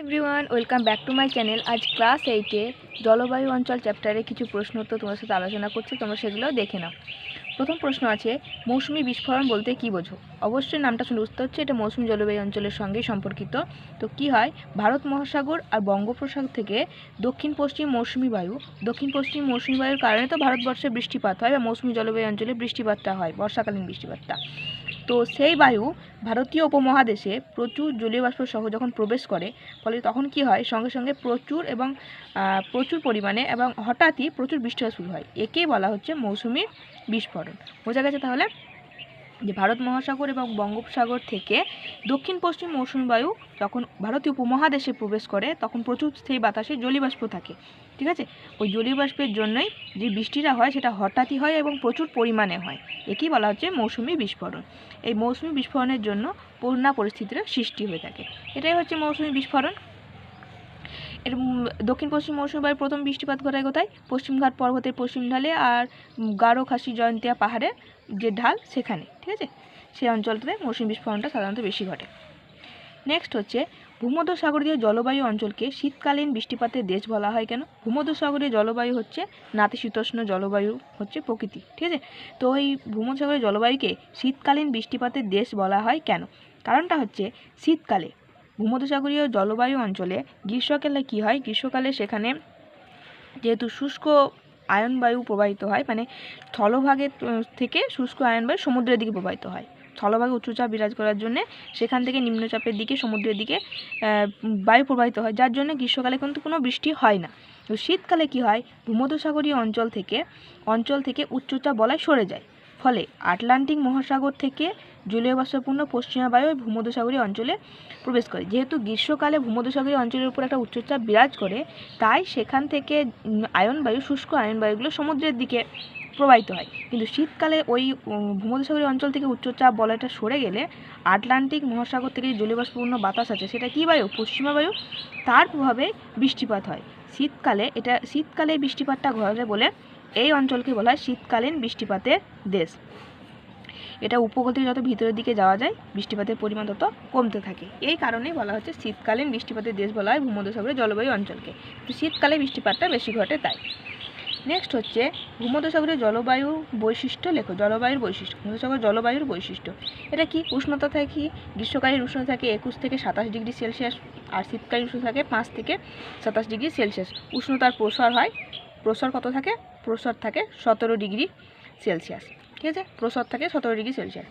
Everyone welcome back to my channel আজ class এইটে জলবায়ু অঞ্চল চ্যাপ্টারে কিছু প্রশ্ন তো তোমার সাথে আলোচনা করছি, তোমরা সেগুলো দেখে নাও। প্রথম প্রশ্ন আছে, মৌসুমি বিস্ফোরণ বলতে কি বোঝো? অবশ্যই নামটা শুনে বুঝতে হচ্ছে, এটা মৌসুমি জলবায়ু অঞ্চলের সঙ্গে সম্পর্কিত। তো কি হয়, ভারত মহাসাগর আর বঙ্গোপসাগর থেকে দক্ষিণ পশ্চিম মৌসুমি বায়ু, দক্ষিণ পশ্চিম মৌসুমি বায়ুর কারণে তো ভারতবর্ষে বৃষ্টিপাত হয় বা মৌসুমি জলবায়ু অঞ্চলে বৃষ্টিপাতটা হয়, বর্ষাকালীন বৃষ্টিপাতটা। তো সেই বায়ু ভারতীয় উপমহাদেশে প্রচুর জলীয় বাষ্প সহ যখন প্রবেশ করে, ফলে তখন কি হয়? সঙ্গে সঙ্গে প্রচুর এবং প্রচুর পরিমাণে এবং হঠাৎই প্রচুর বৃষ্টি শুরু হয়। একেই বলা হচ্ছে মৌসুমি বিস্ফোরণ। বোঝা গেছে তাহলে? যে ভারত মহাসাগর এবং বঙ্গোপসাগর থেকে দক্ষিণ পশ্চিম মৌসুমী বায়ু যখন ভারতীয় উপমহাদেশে প্রবেশ করে, তখন প্রচুর সেই বাতাসে জলীয়বাষ্প থাকে। ঠিক আছে? ওই জলীয় বাষ্পের জন্যই যে বৃষ্টিটা হয়, সেটা হঠাৎই হয় এবং প্রচুর পরিমাণে হয়। একেই বলা হচ্ছে মৌসুমি বিস্ফোরণ। এই মৌসুমি বিস্ফোরণের জন্য বন্যা পরিস্থিতির সৃষ্টি হয়ে থাকে। এটাই হচ্ছে মৌসুমি বিস্ফোরণ। এর দক্ষিণ পশ্চিম মৌসুমি প্রথম বৃষ্টিপাত ঘটায় কোথায়? পশ্চিমঘাট পর্বতের পশ্চিম ঢালে আর গারো খাসি জয়ন্তিয়া পাহাড়ের যে ঢাল সেখানে, ঠিক আছে? সেই অঞ্চলটাতে মৌসুমি বিস্ফোরণটা সাধারণত বেশি ঘটে। নেক্সট হচ্ছে, ভূমধ্যসাগরীয় জলবায়ু অঞ্চলকে শীতকালীন বৃষ্টিপাতের দেশ বলা হয় কেন? ভূমধ্যসাগরীয় জলবায়ু হচ্ছে নাতিশীতোষ্ণ জলবায়ু, হচ্ছে প্রকৃতি, ঠিক আছে? তো এই ভূমধ্যসাগরীয় জলবায়ুকে শীতকালীন বৃষ্টিপাতের দেশ বলা হয় কেন? কারণটা হচ্ছে শীতকালে ভূমধ্যসাগরীয় জলবায়ু অঞ্চলে গ্রীষ্মকালে কী হয়? গ্রীষ্মকালে সেখানে যেহেতু শুষ্ক আয়ন বায়ু প্রবাহিত হয় মানে স্থলভাগের থেকে শুষ্ক আয়ন বায়ু সমুদ্রের দিকে প্রবাহিত হয়। স্থলভাগে উচ্চচাপ বিরাজ করার জন্য সেখান থেকে নিম্নচাপের দিকে সমুদ্রের দিকে বায়ু প্রবাহিত হয়, যার জন্য গ্রীষ্মকালে কিন্তু কোনো বৃষ্টি হয় না। তো শীতকালে কি হয়? ভূমধ্যসাগরীয় অঞ্চল থেকে অঞ্চল থেকে উচ্চচাপ বলয় সরে যায়। ফলে আটলান্টিক মহাসাগর থেকে জলীয় বাষ্পপূর্ণ পশ্চিমা বায়ু ভূমধ্যসাগরীয় অঞ্চলে প্রবেশ করে। যেহেতু গ্রীষ্মকালে ভূমধ্যসাগরীয় অঞ্চলের উপর একটা উচ্চচাপ বিরাজ করে, তাই সেখান থেকে আয়ন বায়ু, শুষ্ক আয়ন বায়ুগুলো সমুদ্রের দিকে প্রবাহিত হয়। কিন্তু শীতকালে ওই ভূমধ্যসাগরীয় অঞ্চল থেকে উচ্চচাপ বলয়টা সরে গেলে আটলান্টিক মহাসাগর থেকে যে জলীয়বাষ্পপূর্ণ বাতাস আছে, সেটা কী বায়ু? পশ্চিমা বায়ু। তার প্রভাবে বৃষ্টিপাত হয়। শীতকালে এটা, শীতকালে বৃষ্টিপাতটা ঘটে বলে এই অঞ্চলকে বলা হয় শীতকালীন বৃষ্টিপাতের দেশ। এটা উপকূল থেকে যত ভিতরের দিকে যাওয়া যায়, বৃষ্টিপাতের পরিমাণ তত কমতে থাকে। এই কারণেই বলা হচ্ছে শীতকালীন বৃষ্টিপাতের দেশ বলা হয় ভূমধ্যসাগরের জলবায়ু অঞ্চলকে। তো শীতকালে বৃষ্টিপাতটা বেশি ঘটে তাই। নেক্সট হচ্ছে ভূমধ্যসাগরের জলবায়ু বৈশিষ্ট্য লেখো, জলবায়ুর বৈশিষ্ট্য, ভূমধ্যসাগর জলবায়ুর বৈশিষ্ট্য। এটা কি? উষ্ণতা থাকে, গ্রীষ্মকালীন উষ্ণতা থাকে, একুশ থেকে সাতাশ ডিগ্রি সেলসিয়াস, আর শীতকালীন উষ্ণতা থাকে পাঁচ থেকে সাতাশ ডিগ্রি সেলসিয়াস। উষ্ণতার প্রসার হয় প্রসার কত থাকে? প্রসার থাকে সতেরো ডিগ্রি সেলসিয়াস। ঠিক আছে? প্রসার থাকে সতেরো ডিগ্রি সেলসিয়াস।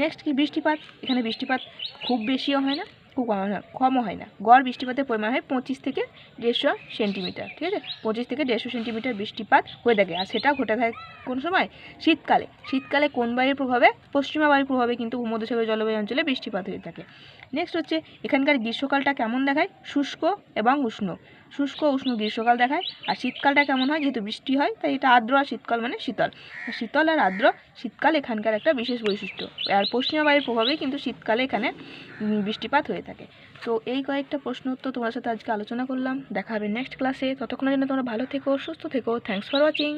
নেক্সট কি বৃষ্টিপাত? এখানে বৃষ্টিপাত খুব বেশিও হয় না। খুব কম হয় কমও হয় না। গড় বৃষ্টিপাতের পরিমাণ হয় পঁচিশ থেকে দেড়শো সেন্টিমিটার, ঠিক আছে? পঁচিশ থেকে দেড়শো সেন্টিমিটার বৃষ্টিপাত হয়ে থাকে। আর সেটা ঘটে থাকে কোন সময়? শীতকালে। শীতকালে কোন বায়ুর প্রভাবে? পশ্চিমা বায়ুর প্রভাবে কিন্তু ভূমধ্যসাগরীয় জলবায়ু অঞ্চলে বৃষ্টিপাত হয়ে থাকে। নেক্সট হচ্ছে, এখানকার গ্রীষ্মকালটা কেমন দেখায়? শুষ্ক এবং উষ্ণ। শুষ্ক, উষ্ণ গ্রীষ্মকাল দেখায়। আর শীতকালটা কেমন হয়? যেহেতু বৃষ্টি হয়, তাই এটা আর্দ্র আর শীতকাল মানে শীতল। শীতল আর আর্দ্র, শীতকাল এখানকার একটা বিশেষ বৈশিষ্ট্য। আর পশ্চিমা বায়ুর প্রভাবে কিন্তু শীতকালে এখানে বৃষ্টিপাত হয়ে থাকে। তো এই কয়েকটা প্রশ্ন উত্তর তোমার সাথে আজকে আলোচনা করলাম। দেখা হবে নেক্সট ক্লাসে ততক্ষণের জন্য তোমরা ভালো থেকো, সুস্থ থেকো। Thanks for watching